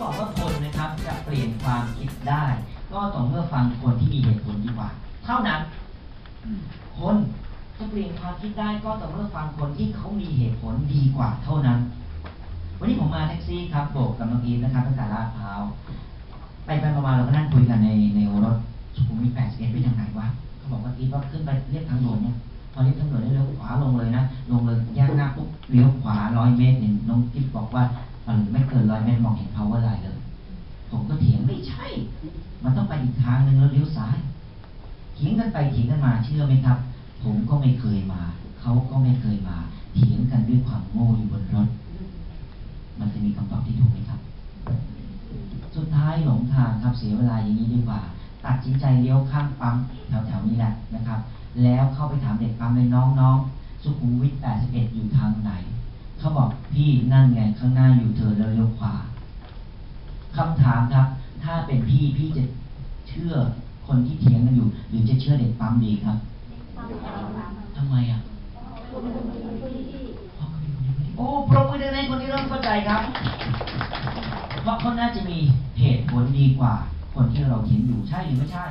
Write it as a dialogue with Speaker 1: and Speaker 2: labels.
Speaker 1: บอกว่าคนนะครับจะเปลี่ยนความคิดได้ ก็ต่อเมื่อฟังคนที่มีเหตุผลดีกว่า เท่านั้น คนจะเปลี่ยนความคิดได้ก็ต่อเมื่อฟังคนที่เขามีเหตุผลดีกว่า เท่านั้น วันนี้ผมมาแท็กซี่ครับโบกกับเมื่อกี้นะครับตั้งแต่ลาดพร้าวไปไปมาเราก็นั่งคุยกันในในรถสุขุมวิทแปดสิบเอ็ดไปทางไหนวะเขาบอกว่าอีว่าขึ้นไปเรียบทางด่วนเนี่ยพอเรียบทางด่วนได้เลี้ยวขวาลงเลยนะลงเลยแยกหน้าปุ๊บเลี้ยวขวาร้อยเมตรหนึ่งน้องกิ๊บบอกว่า เออไม่เกินร้อยเมตรมองเห็น power line เลย ผมก็เถียงไม่ใช่ มันต้องไปอีกทางหนึ่งแล้วเลี้ยวซ้ายเถียงกันไปเถียงกันมาเชื่อไหมครับ ผมก็ไม่เคยมา เขาก็ไม่เคยมาเถียงกันด้วยความโง่อยู่บนรถ มันจะมีคำตอบที่ถูกไหมครับ สุดท้ายหลงทางครับเสียเวลาอย่างนี้ดีกว่า ตัดสินใจเลี้ยวข้างปั๊มแถวๆนี้แหละนะครับ แล้วเข้าไปถามเด็กปั๊มเลยน้องๆสุขุมวิท 81 อยู่ทางไหน พี่นั่นไงข้างหน้าอยู่เธอแล้วเลี้ยวขวาคำถามครับ ถ้าเป็นพี่พี่จะเชื่อคนที่เถียงกันอยู่ หรือจะเชื่อเด็กปั๊มดีครับทำไมอะโอ้ปรบมือดังๆคนนี้เริ่มเข้าใจครับ เพราะเขาน่าจะมีเหตุผลดีกว่า คนที่เราเถียงอยู่ใช่หรือไม่ใช่